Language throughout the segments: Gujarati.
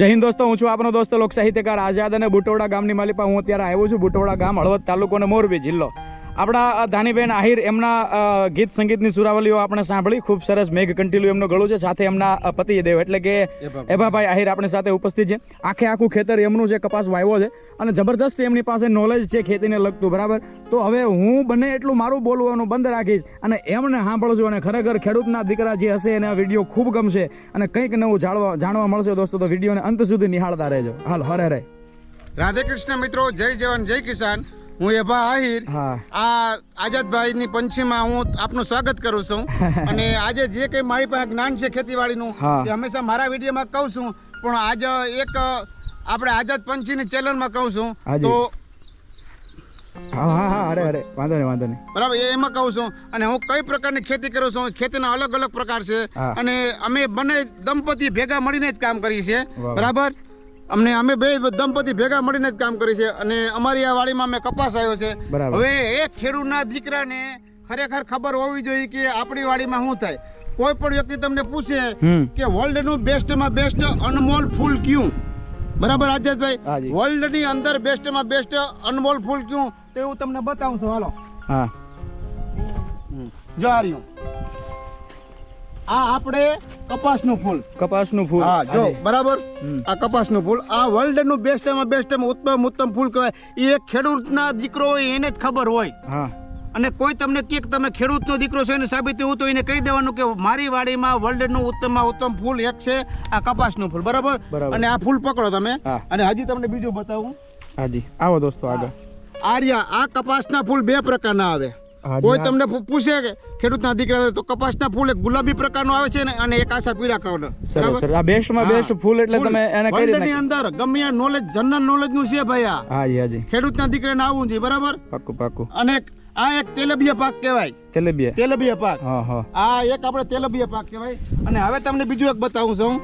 જય હિન્દ દોસ્તો, હું છું આપનો દોસ્ત લોક સાહિત્યકાર આઝાદ અને બુટોડા ગામની માલિપા. હું અત્યારે આવ્યો છું બુટોડા ગામ હળવદ તાલુકો અને મોરબી જિલ્લો. આપણા ધાનીબેન આહિર એમના ગીત સંગીતની સુરાવલીઓ આપણે સાંભળી. ખૂબ સરસ મેઘ કંટીલું એમનું ગળું છે. સાથે એમના પતિ પતિદેવ એટલે કે એભાભાઈ. આહિર આપણી સાથે ઉપસ્થિત છે. આખે આખું ખેતર એમનું છે કપાસ વાવ્યો છે અને જબરજસ્તી એમની પાસે નોલેજ છે ખેતીને લગતું બરાબર? તો હવે હું બને એટલું મારું બોલવાનું બંધ રાખીશ અને એમને સાંભળજો અને ખરેખર ખેડૂતના દીકરા જે હશે એને આ વીડિયો ખૂબ ગમશે અને કંઈક નવું જાણવા જાણવા મળશે દોસ્તો. તો વિડીયોને અંત સુધી નિહાળતા રહેજો. હાલ હરે હરે. રાધે કૃષ્ણ મિત્રો જય જવાન જય કિસાન. હું એભા આહિર. આ આઝાદભાઈ ની પંચીમાં હું આપનું સ્વાગત કરું છું. અને આજે જે કંઈ મારી પાસે જ્ઞાન છે ખેતીવાડીનું એ હંમેશા મારા વિડીયોમાં કહું છું. પણ આજે એક આપણે આઝાદ પંચીની ચેનલમાં કહું છું. તો હા હા હા અરે અરે વાંધો નહીં વાંધો નહીં. બરાબર એમાં કહું છું. અને હું કઈ પ્રકારની ખેતી કરું છું? ખેતીના અલગ અલગ પ્રકાર છે. અને અમે બંને દંપતી ભેગા મળીને જ કામ કરીએ છીએ. બરાબર? અમને અમે બે દંપતી ભેગા મળીને જ કામ કરી છે અને અમારી આ વાડીમાં અમે કપાસ આવ્યો છે. હવે એક ખેડૂતના દીકરાને ખરેખર ખબર હોવી જોઈએ કે આપણી વાડીમાં શું થાય. કોઈ પણ વ્યક્તિ તમને પૂછે કે વર્લ્ડનું બેસ્ટમાં બેસ્ટ અનમોલ ફૂલ ક્યું? બરાબર આજાદભાઈ વર્લ્ડ વર્લ્ડની અંદર બેસ્ટમાં બેસ્ટ અનમોલ ફૂલ ક્યું? તે હું તમને બતાવું છું. હાલો. હા. જો આ રહ્યું. આ આપણે કપાસનું ફૂલ. કપાસનું ફૂલ. હા જો બરાબર? આ આ કપાસનું ફૂલ. આ વર્લ્ડનું બેસ્ટમાં બેસ્ટમાં ઉત્તમ ઉત્તમ ફૂલ કહેવાય. એ ખેડૂતના દીકરો હોય એને જ ખબર હોય. હા. અને કોઈ તમને કે તમે ખેડૂતનો દીકરો છો એને સાબિત હું તો એને કહી દેવાનું કે મારી વાડીમાં વર્લ્ડનું ઉત્તમમાં ઉત્તમ ફૂલ એક છે આ કપાસનું ફૂલ. બરાબર. અને આ ફૂલ પકડો તમે. અને હજી તમને બીજું બતાવું. હાજી. આવો દોસ્તો આગળ. આર્યા આ કપાસના ફૂલ બે પ્રકારના આવે. કોઈ. તમને પૂછે કે ખેડૂતના દીકરા તો કપાસના ફૂલ એક ગુલાબી પ્રકારનો આવે છે ને અને એક આશા પીળા કલર સરસ આ બેસ્ટમાં. બેસ્ટ ફૂલ એટલે તમે એને કરી વર્લ્ડની અંદર ગમે આ નોલેજ જનરલ નોલેજનું છે ભાઈ આ હાજી હાજી. ખેડૂતના દીકરાને આવવું જોઈએ બરાબર? પાકું પાકું અને આ એક તેલબિયા પાક કહેવાય. તેલેબિયા. તેલબિયા પાક. આ એક આપણે તેલબિયા પાક કહેવાય. અને હવે તમને બીજું એક બતાવું છું.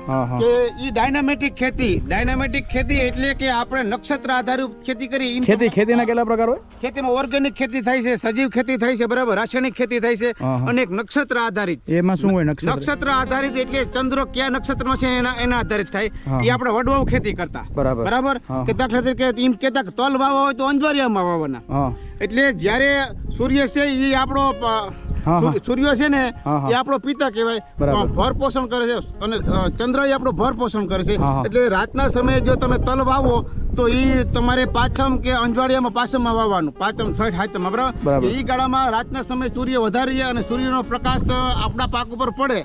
કે ઈ ડાયનામેટિક ખેતી ડાયનામેટિક ખેતી એટલે કે આપણે નક્ષત્ર આધારિત ખેતી કરી ખેતી ખેતીના કેટલા પ્રકાર હોય? ખેતીમાં ઓર્ગેનિક ખેતી થાય છે સજીવ ખેતી થાય છે બરાબર? રાસાયણિક ખેતી થાય છે. અને એક નક્ષત્ર આધારિત. એમાં શું હોય નક્ષત્ર? નક્ષત્ર આધારિત એટલે ચંદ્ર કયા નક્ષત્રમાં છે એના એના આધારિત થાય. એ આપણે વડવાઓ ખેતી કરતા. બરાબર. બરાબર? કે દાખલા તરીકે એમ કેતા તલ વાવવા હોય તો અંજવારિયામાં વાવવાના. એટલે જ્યારે સૂર્ય છે એ આપણો. સૂર્ય- છે ને. એ આપણો પિતા કહેવાય. ભર પોષણ કરે છે. અને ચંદ્ર એ આપણો ભર પોષણ કરે છે. એટલે રાતના સમયે જો તમે તલ વાવો તો એ તમારે પાછમ કે અંજવાડિયામાં પાછમમાં વાવવાનું. પાછમ છઠ હાથમાં બરાબર. એ ગાળામાં રાતના સમયે સૂર્ય વધારે છે અને સૂર્યનો પ્રકાશ આપણા પાક ઉપર પડે.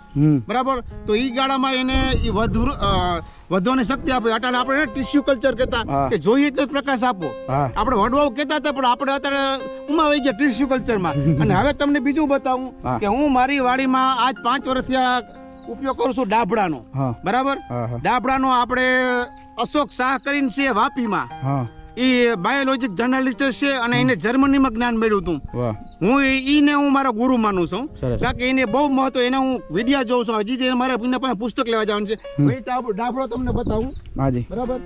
બરાબર? તો એ ગાળામાં એને એ વધુ વધવાની શક્તિ આપે. અટાણે આપણે ટિશ્યુ કલ્ચર કહેતા કે જોઈએ એટલો પ્રકાશ આપો. આપણે વડવાઓ કહેતા હતા પણ આપણે અત્યારે ઉમા આવી ગયા ટિશ્યુ કલ્ચરમાં અને હવે તમને બીજું બતાવું કે હું મારી વાડીમાં આજ પાંચ વર્ષથી આ ઉપયોગ કરું છું ડાભડાનો બરાબર? ડાભડાનો આપણે અશોક શાહ કરીને છે વાપીમાં. એ બાયોલોજીક જર્નાલિસ્ટ છે અને એને જર્મનીમાં જ્ઞાન મેળવ્યું હતું. હું એને હું મારો ગુરુ માનું છું. કારણ કે એને બહુ મહત્વ એને હું વિડિયા જોઉં છું. હજી તે મારે એના પાસે પુસ્તક લેવા જવાનું છે. હમ. એ તમને બતાવું. હાજી. બરાબર?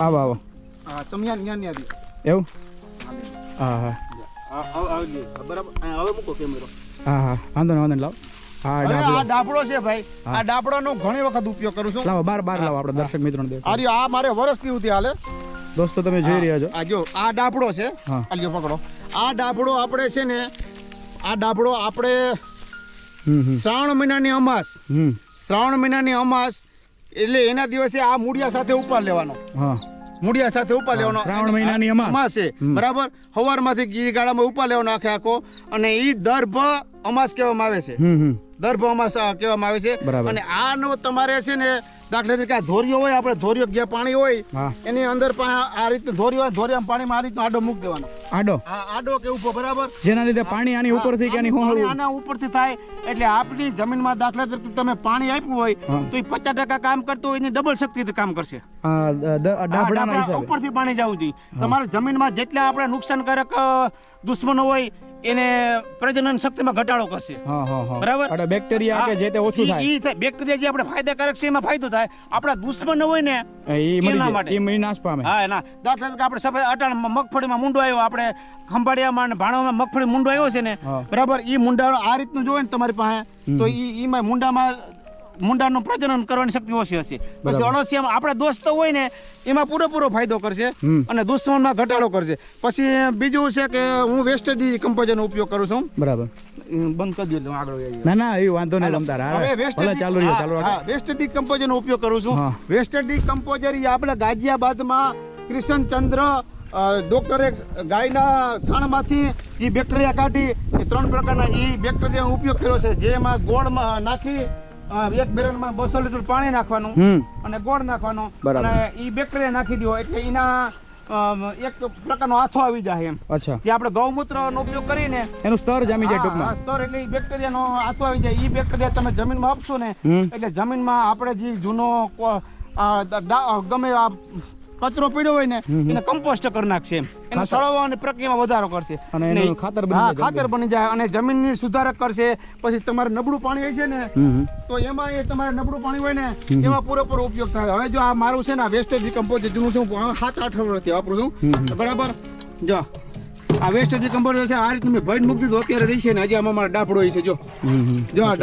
આવો આવો. હા તમે યાર ન્યા ન્યા એવું? હા હા. બરાબર. હવે મૂકો કેમેરો. હા હા. વાંધો ને વાંધો લાવો. આ ડાબડો છે ભાઈ. આ ડાબડાનો ઘણી વખત ઉપયોગ કરું છું. લાવો બાર બાર લાવો આપણે દર્શક મિત્રોને દેખાડો. આ આ મારે વર્ષથી સુધી હાલે. દોસ્તો તમે જોઈ રહ્યા છો. આ જો આ ડાબડો છે. આ લ્યો પકડો. આ ડાબડો આપણે છે ને આ ડાબડો આપણે શ્રાવણ મહિનાની અમાસ. શ્રાવણ મહિનાની અમાસ એટલે એના દિવસે આ મૂળિયા સાથે ઉપાડ લેવાનો. હા. મૂળિયા સાથે ઉપા લેવાનો. શ્રાવણ મહિનાની અમાસ. છે બરાબર? સવારમાંથી ઘી ગાળામાં ઉપા લેવાનો આખે આખો. અને એ દર્ભ અમાસ કહેવામાં આવે છે. અ, કહેવામાં આવે છે. અને આનો તમારે છે ને દાખલા તરીકે ધોરીઓ હોય આપણે ધોરીઓ ગયા પાણી હોય એની અંદર આ રીતે ધોરીઓ હોય ધોરિયામાં પાણીમાં આ રીતે આડો મૂક દેવાનો. આડો? આડો કે ઊભો બરાબર? જેના લીધે પાણી આની ઉપરથી કે આની ઉપરથી થાય એટલે આપણી જમીનમાં દાખલા તરીકે તમે પાણી આપ્યું હોય તો એ પચાસ ટકા કામ કરતું હોય એની ડબલ શક્તિથી કામ કરશે. ઉપરથી પાણી જવું જોઈએ. તમારા જમીનમાં જેટલા આપણે નુકસાનકારક દુશ્મનો હોય એને પ્રજનન શક્તિમાં ઘટાડો કરશે. બરાબર? એટલે બેક્ટેરિયા કે જે તે ઓછું ઈ- થાય. ઈ થાય. બેક્ટેરિયા જે આપણે ફાયદાકારક છે એમાં ફાયદો થાય. આપણા દુશ્મન હોય ને એ મરી માટે. એ મરી નાશ પામે. હા ના દાખલા તરીકે આપણે સફેદ અટાણ મગફળીમાં મુંડો આવ્યો. આપણે ખંભાળિયામાં અને ભાણોમાં મગફળી મુંડો આવ્યો છે ને. બરાબર? ઈ મુંડા આ રીતનું જોવે ને તમારી પાસે તો ઈ ઈમાં મુંડામાં મુંડાનું પ્રજનન કરવાની શક્તિ ઓછી હશે. પછી અણસિયામાં આપણે દોસ્તો હોય ને એમાં પૂરેપૂરો ફાયદો કરશે. અને દુશ્મનમાં ઘટાડો કરશે. પછી બીજું છે કે હું વેસ્ટેજ કમ્પોઝરનો ઉપયોગ કરું છું. બરાબર. બંધ કરી દો આગળ ના ના એ વાંધો નહીં તમતાર હવે હા ચાલુ રહ્યો ચાલુ રાખો. વેસ્ટ કમ્પોઝર ઉપયોગ કરું છું. હા. વેસ્ટ કમ્પોઝર એ આપણે ગાજિયાબાદમાં કિશનચંદ્ર ડોક્ટરે ગાયના છાણમાંથી એ બેક્ટેરિયા કાઢી એ ત્રણ પ્રકારના એ બેક્ટેરિયાનો ઉપયોગ કર્યો છે. જેમાં ગોળમાં નાખી એક બેરલમાં બસો લીટર પાણી નાખવાનું અને ગોળ નાખવાનો. અને એ બેક્ટેરિયા નાખી દો એટલે એના એક પ્રકારનો આથો આવી જાય એમ. અચ્છા. જે આપણે ગૌમૂત્રનો ઉપયોગ કરીને એનું સ્તર જામી જાય ટૂંકમાં. સ્તર એટલે ઈ બેક્ટેરિયાનો આથો આવી જાય. ઈ બેક્ટેરિયા તમે જમીનમાં આપશો ને એટલે જમીનમાં આપણે જે જૂનો કો- ગમે આ કચરો પડ્યો હોય ને. એને કમ્પોસ્ટ કરી નાખશે એમ. એને. સળવવાની પ્રક્રિયામાં વધારો કરશે. અને ખાતર હા ખાતર બની જાય અને જમીનની સુધારક કરશે. પછી તમારે નબળું પાણી હોય છે ને. તો એમાં એ તમારે નબળું પાણી હોય ને એમાં પૂરેપૂરો ઉપયોગ થાય. હવે જો આ મારું છે ને વેસ્ટેજ ડિકમ્પોઝ જૂનું છે હું સાત આઠ વર્ષથી વાપરું છું. બરાબર? જો આ વેસ્ટેજ ડિકમ્પોઝ છે આ રીતે મેં ભરીને મૂકી દીધું. અત્યારે દઈ છે ને આજે આમાં મારા ડાપડો છે જો. જો આ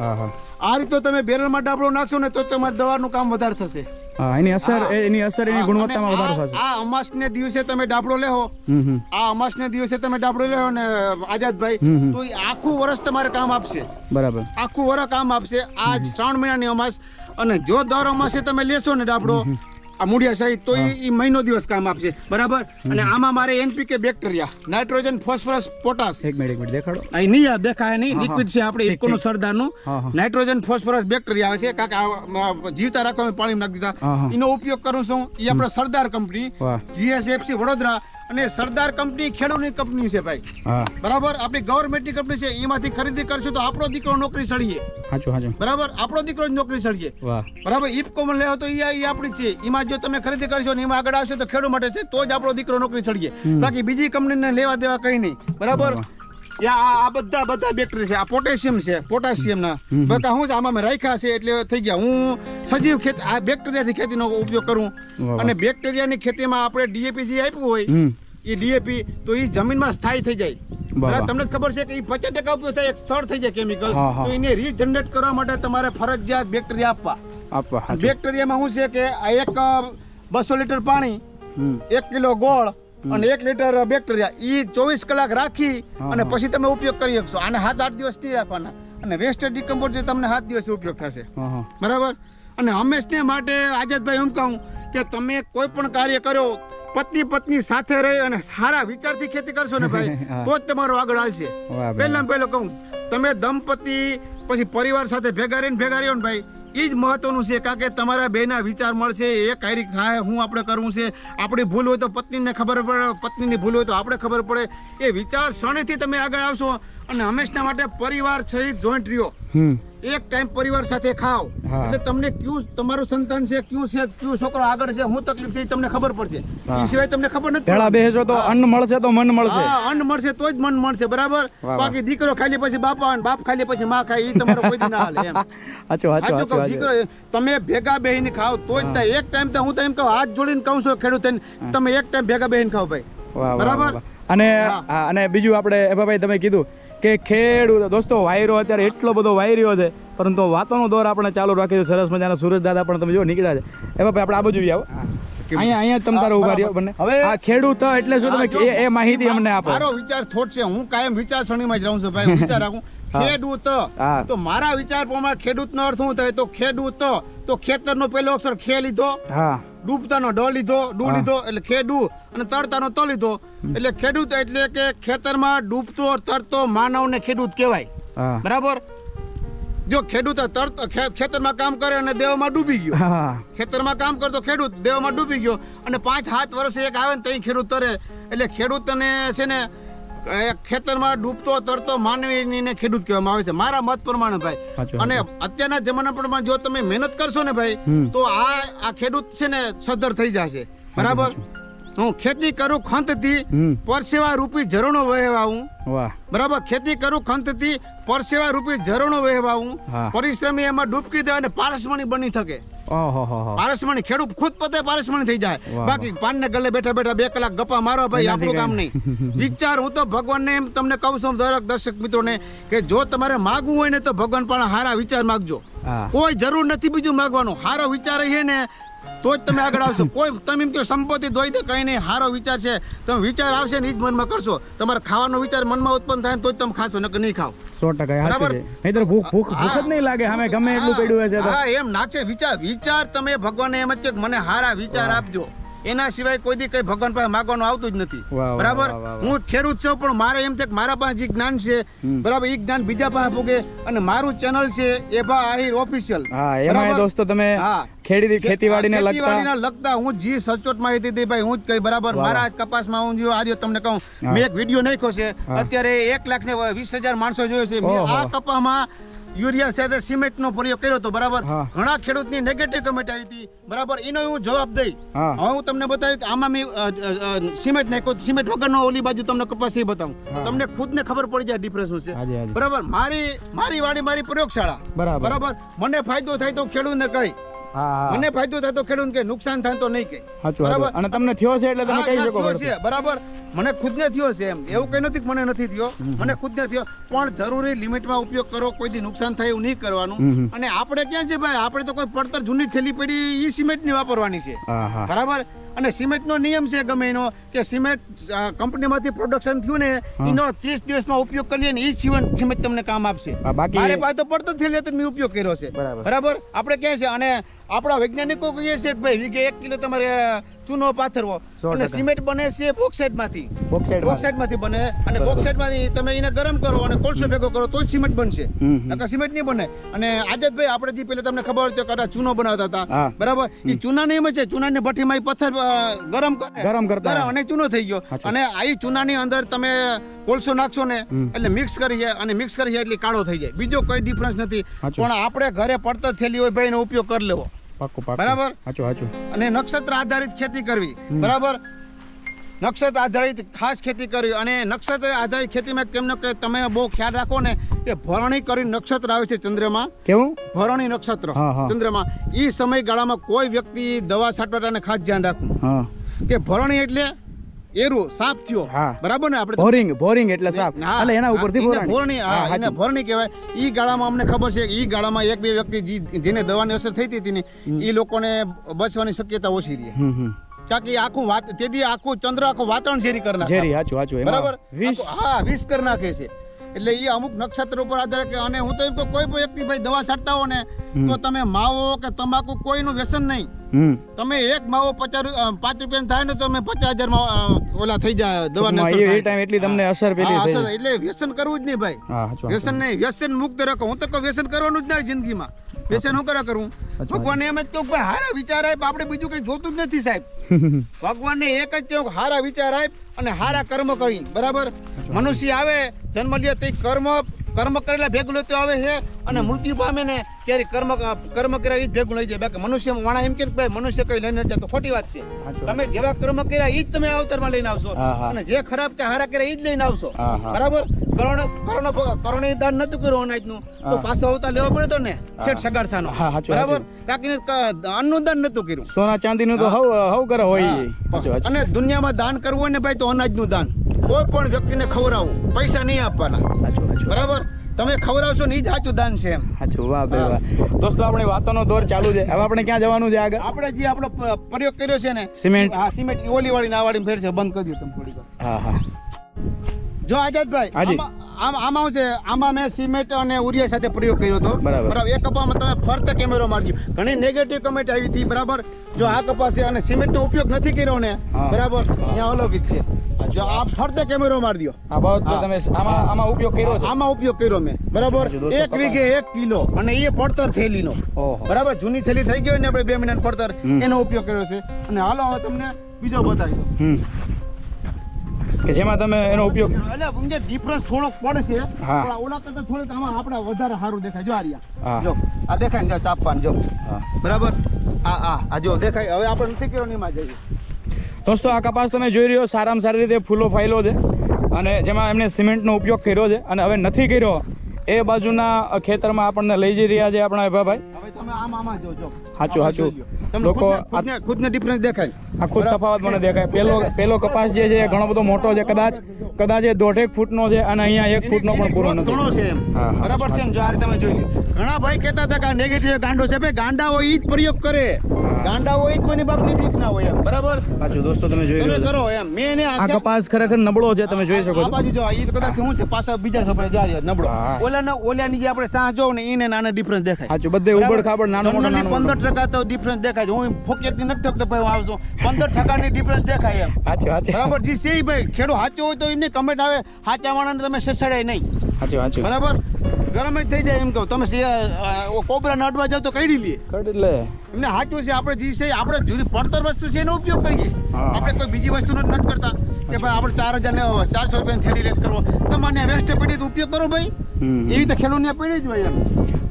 હા. આ રીતે તમે બેરલમાં ડાબડો નાખશો ને તો તમારે દવાનું કામ વધારે થશે. એની અસર એની અસર એની ગુણવત્તામાં વધારો આ- થશે. આ અમાસને દિવસે તમે ડાબડો લેહો. આ અમાસ અમાસને દિવસે તમે ડાબડો લેહો ને આઝાદભાઈ. તો આખું વર્ષ તમારે કામ આપશે. બરાબર. આખું વર્ષ કામ આપશે. આ શ્રાવણ મહિનાની અમાસ. અને જો દર અમાસે તમે લેશો ને ડાબડો આ મૂળિયા સહિત તો એ મહિનો દિવસ કામ આપશે. બરાબર? અને આમાં મારે NPK bacteria nitrogen phosphorus potash એક મિનિટ મિનિટ દેખાડો. અહીં નહીં આ દેખાય નહીં લિક્વિડ છે આપણે ઠીક, ઇફકોનું સરદારનું. નાઇટ્રોજન ફોસ્ફરસ બેક્ટેરિયા આવે છે. કાંક જીવતા રાખવા પાણી નાખી દીધા. એનો ઉપયોગ કરું છું. એ આપણે સરદાર કંપની જીએસએફસી વડોદરા. અને સરદાર કંપની ખેડૂતની કંપની છે ભાઈ. બરાબર? આપણી ગવર્મેન્ટની કંપની છે એમાંથી ખરીદી કરશું તો આપણો દીકરો નોકરી સળીએ. બરાબર? આપણો દીકરો જ નોકરી સળીએ. બરાબર? ઇફકોમાં લેવો તો એ આપણી છે. એમાં જો તમે ખરીદી કરશો ને એમાં આગળ આવશે તો ખેડૂત માટે છે તો જ આપણો દીકરો નોકરી સળીએ. બાકી બીજી કંપનીને લેવા દેવા કઈ નહીં. બરાબર? આ આ બધા બધા બેક્ટેરિયા છે. આ પોટેશિયમ છે પોટેશિયમ ના. બધા હું આમાં મેં રાખ્યા છે એટલે થઈ ગયા. હું સજીવ ખેત આ બેક્ટેરિયાથી ખેતીનો ઉપયોગ કરું. અને બેક્ટેરિયાની ખેતીમાં આપણે ડીએપી જે આપ્યું હોય એ ડીએપી તો એ જમીનમાં સ્થાયી થઈ જાય. બરાબર? તમને ખબર છે કે એ પચાસ ટકા ઉપયોગ થાય એક સ્થળ થઈ જાય કેમિકલ. તો એને રીજનરેટ કરવા માટે તમારે ફરજિયાત બેક્ટેરિયા આપવા. આપવા બેક્ટેરિયામાં શું છે કે આ એક બસો લીટર પાણી એક કિલો ગોળ અને એક લીટર બેક્ટેરિયા એ ચોવીસ કલાક રાખી અને પછી તમે ઉપયોગ કરી શકશો. આને સાત આઠ દિવસ નહીં રાખવાના. અને વેસ્ટેજ ડિકમ્પોઝ તમને સાત દિવસ ઉપયોગ થશે. બરાબર? અને હંમેશને માટે આઝાદભાઈ એમ કહું કે તમે કોઈ પણ કાર્ય કરો પત્ની પત્ની સાથે રહી અને સારા વિચારથી ખેતી કરશો ને ભાઈ તો જ તમારો આગળ હાલશે. પહેલા પહેલો કહું તમે દંપતી પછી પરિવાર સાથે ભેગા રહીને ભેગા રહ્યો ને ભાઈ એ જ મહત્વનું છે, કારણ કે તમારા બેના વિચાર મળશે, એ કાયરી થાય, હું આપણે કરવું છે, આપણી ભૂલ હોય તો પત્નીને ખબર પડે, પત્નીની ભૂલ હોય તો આપણે ખબર પડે. એ વિચાર શ્રેણીથી તમે આગળ આવશો અને હંમેશના માટે પરિવાર સહિત જોઈન્ટ રહ્યો. એક ટાઈમ પરિવાર સાથે ખાઓ એટલે તમને કયું તમારું સંતાન છે કયું છે કયું છોકરો આગળ છે હું તકલીફ છે તમને ખબર પડશે. એ સિવાય તમને ખબર નથી ભેળા બેસો તો અન્ન મળશે તો મન મળશે. હા અન્ન મળશે તો જ મન મળશે બરાબર? બાકી દીકરો ખાલી પછી બાપા અને બાપ ખાલી પછી માં ખાય એ તમારો કોઈ ના હાલે એમ. સાચું સાચું સાચું દીકરો તમે ભેગા બેહીને ખાઓ તો જ એક ટાઈમ તો હું તો એમ કહું હાથ જોડીને કહું છું ખેડૂત તમે એક ટાઈમ ભેગા બેહીને ખાઓ ભાઈ. બરાબર? અને અને બીજું આપણે ભાઈ તમે કીધું કે ખેડૂત દોસ્તો વાયરો અત્યારે એટલો બધો વાયર્યો છે પરંતુ વાતોનો દોર આપણે ચાલુ રાખી સરસ મજાના સુરજ દાદા પણ તમે જો નીકળ્યા છે. એભાભાઈ આપણે આ બાજુ આવો. અહીંયા અહીંયા તમ તારે ઊભા રહ્યો બંને. હવે- આ ખેડૂત એટલે શું તમે એ- એ માહિતી અમને આપો. મારો વિચાર થોટ છે. હું કાયમ વિચારસરણીમાં જ રહું છું ભાઈ. વિચાર રાખું. ખેડૂત. તો મારા વિચાર પ્રમાણે ખેડૂતનો અર્થ શું થાય? તો ખેડૂત. તો ખેતરનો પહેલો અક્ષર ખે લીધો હા. ડૂબતાનો ડ લીધો ડૂ લીધો એટલે ખેડૂ અને તરતાનો ત લીધો. એટલે ખેડૂત એટલે કે ખેતરમાં ડૂબતો તરતો માનવને ખેડૂત કહેવાય. બરાબર? જો ખેડૂત તરત ખેતરમાં કામ કરે અને દેવમાં ડૂબી ગયો. ખેતરમાં કામ કરતો ખેડૂત દેવમાં ડૂબી ગયો. અને પાંચ સાત વર્ષે એક આવે ને ત્યાં ખેડૂત તરે. એટલે ખેડૂતને છે ને ખેતરમાં ડૂબતો તરતો માનવીને ખેડૂત કહેવામાં આવે છે. મારા મત પ્રમાણે ભાઈ. અને અત્યારના જમાના પ્રમાણે જો તમે મહેનત કરશો ને ભાઈ તો આ આ ખેડૂત છે ને સદ્ધર થઈ જશે. બરાબર? હું ખેતી કરું ખંતથી થી પરસેવા રૂપી ઝરણો વહેવાવું. વાહ. બરાબર ખેતી કરું ખંતથી પરસેવા રૂપી ઝરણો વહેવાવું. હા. પરિશ્રમી એમાં ડૂબકી દે અને પારસમણી બની હો પારસમણી ખેડૂત ખુદ પોતે પારસમણી થઈ જાય. બાકી પાન ને ગલે બેઠા બેઠા બે કલાક ગપ્પા મારો ભાઈ આપણું કામ નહીં. વિચાર હું તો ભગવાનને એમ તમને કહું છું દરેક દર્શક મિત્રોને કે જો તમારે માગવું હોય ને તો ભગવાન પણ હારા વિચાર માગજો. કોઈ જરૂર નથી બીજું માગવાનું. હારો વિચાર છે ને તો જ તમે આગળ આવશો. કોઈ તમે એમ કહો સંપત્તિ દોઈ દે કઈ નહીં. સારો વિચાર છે. તમે વિચાર આવશે ને એ જ મનમાં કરશો. તમારે ખાવાનો વિચાર મનમાં ઉત્પન્ન થાય તો જ તમે ખાશો નકર નહીં ખાવ. સો ટકા બરાબર. સાચું છે ભૂખ ભૂખ ભૂખ જ નહીં લાગે. સામે ગમે એટલું પડ્યું હશે હા એમ નાખશે વિચાર વિચાર તમે ભગવાન એમ જ કે મને સારા વિચાર આપજો. એના સિવાય કોઈ દી કઈ ભગવાન પાસે માગવાનું આવતું જ નથી. બરાબર. હું ખેડૂત છું પણ મારે એમ છે કે મારા પાસે જે જ્ઞાન છે બરાબર એ જ્ઞાન બીજા પાસે ભોગે અને મારું ચેનલ છે એભા આહિર ઓફિશિયલ હા એમાં દોસ્તો તમે હા. ખેડી ખેતીવાડીને લગતા લગતા હું જી સચોટ માહિતી હતી ભાઈ હું જ કઈ બરાબર મારા કપાસમાં હું જો આજે તમને કહું. મેં એક વીડિયો નાખ્યો છે. અત્યારે એક લાખ ને વીસ હજાર માણસો જોયો છે. મેં આ કપામાં યુરિયા સાથે સિમેન્ટ નો પ્રયોગ કર્યો હતો બરાબર. ઘણા ખેડૂતની નેગેટિવ કમેન્ટ આવી હતી. બરાબર? એનો હું જવાબ દઈ. હા. હવે હું તમને બતાવ્યું કે આમાં મેં સિમેન્ટ નાખ્યો સિમેન્ટ વગરનો ઓલી બાજુ તમને કપાસ બતાવું. તમને તમને ખુદને ખબર પડી જાય ડિફરન્સ શું છે. બરાબર? મારી મારી વાડી મારી પ્રયોગશાળા. બરાબર. મને ફાયદો થાય તો ખેડૂતને કહી. હા હા મને ફાયદો થાય તો ખેડૂત કે નુકસાન થાય તો નહીં કે બરાબર. અને તમને થયો છે એટલે તમે કહી શકો બરાબર. છે બરાબર? મને ખુદને થયો છે એમ. એવું કઈ નથી મને નથી થયો. મને ખુદને થયો. પણ જરૂરી લિમિટમાં ઉપયોગ કરો કોઈ દી નુકસાન થાય એવું નહીં કરવાનું. અને આપણે ક્યાં છે ભાઈ? આપણે તો કોઈ પડતર જૂની થેલી પડી ઈ સિમેન્ટની વાપરવાની છે. બરાબર? અને સિમેન્ટનો નિયમ છે ગમે એનો કે સિમેન્ટ કંપનીમાંથી પ્રોડક્શન થયું ને એનો ત્રીસ દિવસમાં ઉપયોગ કરીએ ને એ જીવન સિમેન્ટ તમને કામ આપશે. મારે પાસે તો પડતો થઈ હતી મેં ઉપયોગ કર્યો છે. બરાબર. આપણે કહે છે? અને આપણા વૈજ્ઞાનિકો કહીએ છે કે ભાઈ વીઘે એક કિલો તમારે ચૂનો પાથરવો. અને સિમેન્ટ બને છે બોક્સાઇડમાંથી બોક્સાઇડમાંથી બને. અને બોક્સાઇડમાંથી તમે એને ગરમ કરો અને કોલસો ભેગો કરો તો સિમેન્ટ બનશે. નકર સિમેન્ટ નહીં બને. અને આદતભાઈ આપણે જે પહેલા તમને ખબર હતી કે ચૂનો બનાવતા હતા. બરાબર? એ ચૂના નહીં છે. ચૂનાની ભઠ્ઠીમાં પથ્થર ગરમ ગરમ કરતા અને ચૂનો થઈ ગયો. અને આ ચૂનાની અંદર તમે કોલસો નાખશો ને એટલે મિક્સ કરીએ અને મિક્સ કરીએ એટલે કાળો થઈ જાય. બીજો કોઈ ડિફરન્સ નથી. પણ આપણે ઘરે પડતર થેલી હોય ભાઈ એનો ઉપયોગ કરી લેવો. બરાબર. અને નક્ષત્ર આધારિત ખેતી કરવી. બરાબર? નક્ષત્ર આધારિત ખાસ ખેતી કરી અને નક્ષત્ર આધારિત ખેતીમાં તેમનો કે તમે બહુ ખ્યાલ રાખો ને કે ભરણી કરી નક્ષત્ર આવે છે ચંદ્રમાં. કેવું? ભરણી નક્ષત્ર. ચંદ્રમાં. એ સમયગાળામાં કોઈ વ્યક્તિ દવા છાંટવાને ખાસ ધ્યાન રાખવું. કે ભરણી એટલે એરું સાફ થયો. બરાબર ને? આપણે બોરિંગ બોરિંગ એટલે સાફ એટલે એના ઉપરથી ભરણી. હા, એને. ભરણી કહેવાય. ઈ ગાળામાં અમને ખબર છે કે ઈ ગાળામાં એક બે વ્યક્તિ જેને દવાની અસર થઈ હતી ને ઈ લોકોને બચવાની શક્યતા ઓછી રહી. હમ હમ કારણ કે ઈ આખું વાત તેથી આખું ચંદ્ર આખું વાતાવરણ ઝેરી કરી નાખે ઝેરી સાચું સાચું બરાબર? હા વિષ કરી નાખે છે. એટલે એ અમુક નક્ષત્ર ઉપર આધાર કે અને હું તો એમ કોઈ પણ વ્યક્તિ ભાઈ દવા છાંટતા હો ને તો તમે માવો કે તમાકુ કોઈનું વ્યસન નહીં. તમે એક માવો પચાસ પાંચ રૂપિયા થાય ને તો તમે પચાસ હજારમાં ઓલા થઈ જાય દવા ટાઈમ એટલી તમને અસર પેલી અસર એટલે વ્યસન કરવું જ નહીં ભાઈ. વ્યસન નહીં વ્યસન મુક્ત રાખો. હું તો કહું વ્યસન કરવાનું જ નહીં જિંદગીમાં. વ્યસન હું કરા કરું? ભગવાન એમ જ કે હારા વિચાર આપ આપણે બીજું કઈ જોતું જ નથી સાહેબ. ભગવાન ભગવાનને એક જ કે હારા વિચાર આપ અને હારા કર્મ કરી બરાબર? મનુષ્ય આવે જન્મ લે તે કર્મ કર્મ કરેલા ભેગું લેતો આવે છે અને મૃત્યુ પામે ને ત્યારે કર્મ કર્મ કર્યા એ જ ભેગું લઈ જાય. બાકી મનુષ્ય વાણા એમ કે ભાઈ મનુષ્ય કઈ લઈને જાય તો ખોટી વાત છે. તમે જેવા કર્મ કર્યા એ જ તમે અવતારમાં લઈને આવશો. અને જે ખરાબ કે હારા કર્યા એ જ લઈને આવશો. બરાબર? કરોણ કરોણ કરોણ દાન નતું કર્યું અનાજનું. તો. પાછો અવતાર લેવો પડે તો ને શેઠ સગાડસાનો બરાબર? કાકીને અન્નનું દાન નતું કર્યું. સોના ચાંદીનું તો હવ હવ કરે હોય. અને દુનિયામાં દાન કરવું હોય ને ભાઈ તો અનાજનું દાન. કોઈ પણ વ્યક્તિને ખવડાવવું પૈસા નહીં આપવાના. સાચું બરાબર? તમે ખવડાવશો ને એ જ સાચું દાન છે એમ. સાચું વાહ ભાઈ વાહ. દોસ્તો આપણી વાતોનો દોર ચાલુ છે. હવે આપણે ક્યાં જવાનું છે આગળ? આપણે જે આપણો પ્રયોગ કર્યો છે ને સિમેન્ટ. હા સિમેન્ટ ઓલી વાળી ના વાળી ફેર છે બંધ કરી દો તમે થોડી હા હા. જો આઝાદભાઈ હાજી. આમાં આમ- છે આમાં મેં સિમેન્ટ અને ઉરિયા સાથે પ્રયોગ કર્યો હતો. બરાબર. એ કપામાં તમે ફરતે કેમેરો મારજો. ઘણી નેગેટિવ કમેન્ટ આવી હતી બરાબર? જો આ કપા છે અને સિમેન્ટનો ઉપયોગ નથી કર્યો ને બરાબર? ત્યાં અલૌકિક છે. જો આ ફરતે કેમેરો માર દો આ તો તમે આમાં આમાં ઉપયોગ કર્યો છે. આમાં ઉપયોગ કર્યો મેં. બરાબર? એક વીઘે એક કિલો અને એ પડતર થેલીનો. ઓહો. બરાબર? જૂની થેલી થઈ ગઈ ને આપણે બે મહિના પડતર એનો ઉપયોગ કર્યો છે. અને હાલો હવે તમને બીજો બતાવી કે જેમાં તમે એનો ઉપયોગ એટલે સમજે ડિફરન્સ થોડોક પડશે. પણ ઓલા કરતા થોડીક આમાં આપણે વધારે સારું દેખાય. જો આ રહ્યા. જો આ દેખાય ને જો ચાપવાન જો. બરાબર? આ આ આ જો દેખાય. હવે આપણે નથી કર્યો ને એમાં જઈએ. દોસ્તો, આ કપાસ તમે જોઈ રહ્યો, સારામાં સારી રીતે ફૂલો ફાયલો છે અને જેમાં એમણે સિમેન્ટનો ઉપયોગ કર્યો છે અને હવે નથી કર્યો, એ બાજુના ખેતરમાં આપણને લઈ જઈ રહ્યા છે આપણા ભાઈ જો જો લ્યો. તમને લોકો ખુદને- ડિફરન્સ દેખાય. આ ખુદ તફાવત મને દેખાય. પેલો પેલો કપાસ જે છે ઘણો બધો મોટો છે કદાચ કદાચ એ દોઢેક ફૂટનો છે અને અહીંયા એક ફૂટનો પણ પૂરો નથી. ઘણો છે એમ. બરાબર છે જો આ તમે જોઈ ઘણા ભાઈ કહેતા હતા કે નેગેટિવ ગાંડો છે. ભાઈ ગાંડા હોય ઈ જ પ્રયોગ કરે. ગાંડા હોય ઈ કોઈની બાપની બીક ના હોય એમ. બરાબર? સાચું દોસ્તો તમે જોઈ તમે છો કરો એમ. મે એને આ કપાસ ખરેખર નબળો છે તમે જોઈ શકો આ બાજુ જો ઈ કદાચ શું છે પાછા બીજા ખબર જાય નબળો. ઓલાના ઓલાની જે આપણે સાહ જોવ ને એને નાના ડિફરન્સ દેખાય. સાચું બધે ઉબડ ખાબડ નાનો મોટો નાનો પંદર ટકા તો ડિફરન્સ દેખાય છે. હું ફોકેટની નથી થકતો ભાઈ હું આવશું પંદર ટકાની ડિફરન્સ દેખાય એમ. સાચી સાચું બરાબર? જે છે ભાઈ ખેડૂ સાચો હોય તો એમને કમેન્ટ આવે. સાચા માણસને તમે સસડાય નહીં. સાચું સાચું બરાબર? ગરમ જ થઈ જાય એમ કહું. તમે કોબરાને અડવા જાવ તો કઈ લઈએ કઈ લે. એમને સાચું છે આપણે જે છે આપણે જૂની પડતર વસ્તુ છે એનો ઉપયોગ કરીએ. આપણે કોઈ બીજી વસ્તુનો નથી કરતા. કે ભાઈ આપણે ચાર હજાર ને ચારસો રૂપિયાની થેલી લેટ કરવો. તમારે વેસ્ટ પડી તો ઉપયોગ કરો ભાઈ. એવી તો ખેડૂતને પડી જ ભાઈ એમ.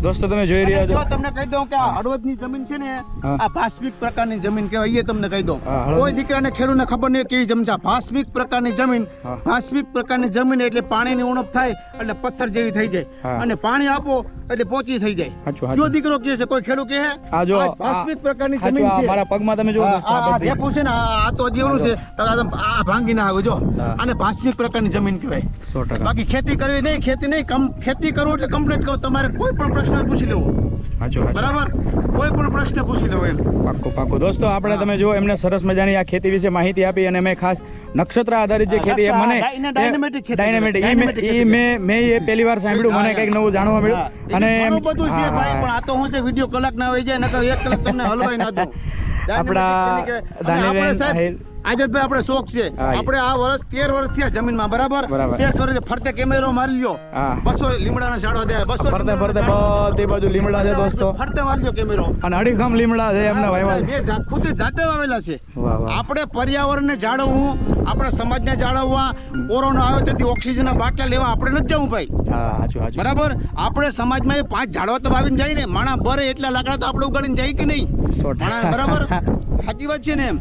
દોસ્તો તમે જોઈ રહ્યા છો. તમને કહી દઉં કે આ હળવદની જમીન છે ને. આ ભાસ્મિક પ્રકારની જમીન કહેવાય એ તમને કહી દઉં. કોઈ દીકરાને ખેડૂતને ખબર નહીં કેવી જમીન છે. ભાસ્મિક પ્રકારની જમીન. ભાસ્મિક પ્રકારની જમીન એટલે પાણીની ઉણપ થાય એટલે પથ્થર જેવી થઈ જાય. અને પાણી આપો એટલે પોચી થઈ જાય. જો દીકરો કહે છે કોઈ ખેડૂત કહે આ જો ભાસ્મિક પ્રકારની જમીન છે. મારા પગમાં તમે જો આ-. ઢેફું છે ને આ તો જેવડું છે. તો આ ભાંગી ના આવે જો. અને ભાષ્મિક ભાસ્મિક પ્રકારની જમીન કહેવાય. બાકી ખેતી કરવી નહીં ખેતી નહીં કમ ખેતી કરવું એટલે કમ્પ્લીટ કરો તમારે કોઈ પણ પ્રશ્ન પૂછી લેવો. બરાબર? કોઈ પણ પ્રશ્ન પૂછી લેવો એમ. પાક્કું પાક્કું. દોસ્તો આપણે તમે જુઓ એમને સરસ મજાની આ ખેતી વિશે માહિતી આપી અને મેં ખાસ નક્ષત્ર આધારિત જે ખેતી મને ડાયનેમેટિક. એ મેં- મેં એ પહેલી વાર સાંભળ્યું મને કંઈક નવું જાણવા મળ્યું. અને બધું છે ભાઈ પણ. આ તો હું છે વિડિયો કલાક ના હોય જાય નકર એક કલાક તમને હલવાઈ ના દઉં. આપણા દાનીબેન. આઝાદભાઈ આપણે શોખ છે. આપણે આ વર્ષ તેર વર્ષ થયા જમીનમાં બરાબર? બરાબર. તેર વર્ષે ફરતે કેમેરો મારી લ્યો. બસો લીમડાના ઝાડવા દે બસો ફરતે ફરતે બધી બાજુ લીમડા છે દોસ્તો. ફરતે મારી લ્યો કેમેરો. અને અડીખમ લીમડા છે એમને વાવ્યા. મેં ખુદ જાતે વાવેલા છે. આપણે પર્યાવરણને જાળવવું આપણા સમાજને જાળવવા કોરોના આવ્યો તેથી ઓક્સિજનના બાટલા લેવા આપણે નથી જવું ભાઈ. બરાબર? આપણે સમાજમાં માં પાંચ ઝાડવા તો વાવીને જાય ને માણા બરે એટલા લાકડા તો આપણે ઉગાડીને જાય કે નહીં? બરાબર? સાચી વાત છે ને એમ?